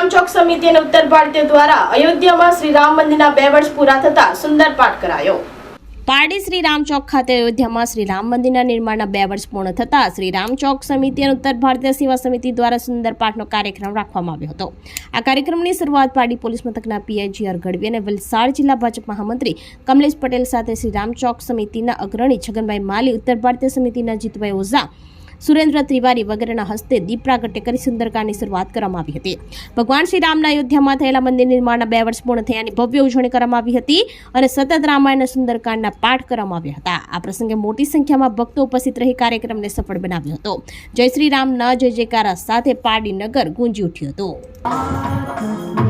રામ સમિતિ અને ઉત્તર ભારતીય દ્વારા અયોધ્યામાં શ્રી રામ મંદિરના બે વર્ષ પૂરા થતા સુંદર પાઠ કરાયો. પારડી શ્રી રામચોક ખાતે અયોધ્યામાં શ્રી રામ મંદિરના નિર્માણના બે વર્ષ પૂર્ણ થતા શ્રી રામ ચોક સમિતિ અને ઉત્તર ભારતીય સેવા સમિતિ દ્વારા સુંદર પાઠનો કાર્યક્રમ રાખવામાં આવ્યો હતો. આ કાર્યક્રમની શરૂઆત પારડી પોલીસ મથકના પીઆઈ આર ગઢવી અને વલસાડ જિલ્લા ભાજપ મહામંત્રી કમલેશ પટેલ સાથે શ્રી રામચોક સમિતિના અગ્રણી છગનભાઈ માલી, ઉત્તર ભારતીય સમિતિના જીતભાઈ ઓઝા સુરેન્દ્ર ત્રિવારી વગેરેના હસ્તે દીપ પ્રાગટ્ય કરી સુંદરકાંડની શરૂઆત કરવામાં આવી હતી. ભગવાન શ્રી રામના અયોધ્યામાં થયેલા મંદિર નિર્માણના બે વર્ષ પૂર્ણ થયાની ભવ્ય ઉજવણી કરવામાં આવી હતી અને સતત રામાયણ સુંદરકાંડના પાઠ કરવામાં આવ્યા હતા. આ પ્રસંગે મોટી સંખ્યામાં ભક્તો ઉપસ્થિત રહી કાર્યક્રમને સફળ બનાવ્યો હતો. જય શ્રી રામના જય જયકારા સાથે પારડી નગર ગુંજી ઉઠ્યું હતું.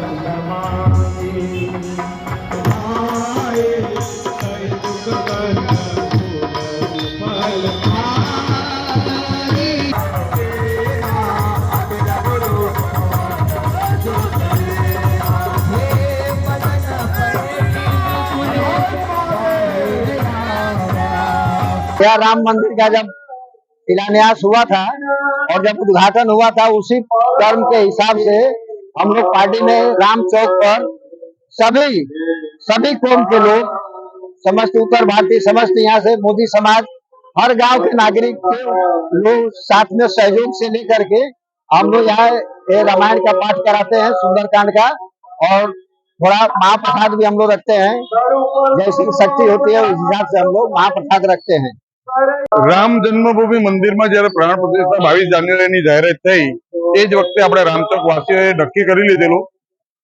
यहाँ राम मंदिर का जब शिलान्यास हुआ था और जब उद्घाटन हुआ था, उसी टर्म के हिसाब से हम लोग पार्टी में राम चौक पर सभी सभी कौम के लोग, समस्त उत्तर भारतीय, समस्त यहाँ से मोदी समाज, हर गाँव के नागरिक के लोग साथ में सहयोग से लेकर के हम लोग यहाँ रामायण का पाठ कराते हैं, सुंदरकांड का, और थोड़ा महाप्रसाद भी हम लोग रखते हैं। जैसी शक्ति होती है, उस हिसाब से हम लोग महाप्रसाद रखते हैं। રામ જન્મભૂમિ મંદિરમાં જયારે પ્રાણ પ્રતિષ્ઠા બાવીસ જાન્યુઆરીની જાહેરાત થઈ, એ જ વખતે આપણે રામચોક વાસીઓએ નક્કી કરી લીધેલું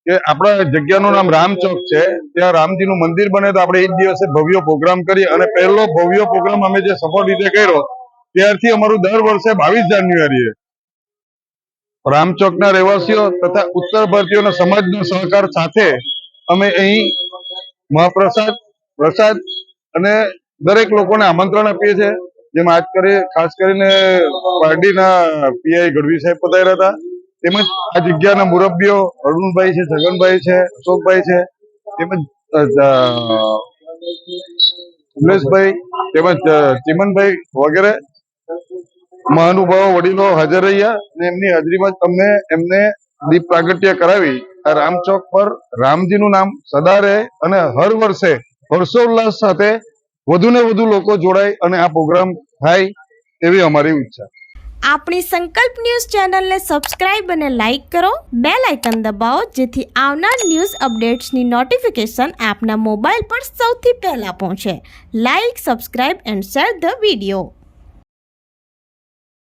કે આપણા જગ્યાનું નામ રામચોક છે, ત્યાં રામજીનું મંદિર બને તો આપણે એ દિવસે ભવ્ય પ્રોગ્રામ કરીએ અને પહેલો ભવ્ય પ્રોગ્રામ અમે જે સફળ રીતે કર્યો, ત્યારથી અમારું દર વર્ષે બાવીસ જાન્યુઆરીએ. રામચોકના રહેવાસીઓ તથા ઉત્તર ભારતીયોના સમાજનો સહકાર સાથે અમે અહીં મહાપ્રસાદ, પ્રસાદ અને દરેક લોકોને આમંત્રણ આપીએ છીએ. જેમાં આજ કરી, ખાસ કરીને પાર્ટીના પીઆઈ ગઢવી સાહેબ પધાર્યા હતા. તેમજ આ જગ્યાના મુરબ્બીઓ અરુણભાઈ છે છગનભાઈ છે, અશોકભાઈ છે, તેમજ કમલેશભાઈ, તેમજ ચિમનભાઈ વગેરે મહાનુભાવો વડીલો હાજર રહ્યા અને એમની હાજરીમાં તમને એમને દીપ પ્રાગટ્ય કરાવી. આ રામચોક પર રામજીનું નામ સદા રહે અને હર વર્ષે હર્ષોલ્લાસ સાથે વધુ ને વધુ લોકો જોડાય અને આ પ્રોગ્રામ થાય એવી અમારી ઈચ્છા. આપણી સંકલ્પ ન્યૂઝ ચેનલને સબસ્ક્રાઇબ અને લાઇક કરો. બે લાઇકન દબાવો, જેથી આવનાર ન્યૂઝ અપડેટ્સની નોટિફિકેશન આપના મોબાઈલ પર સૌથી પહેલાં પહોંચે. Like, subscribe and share the video.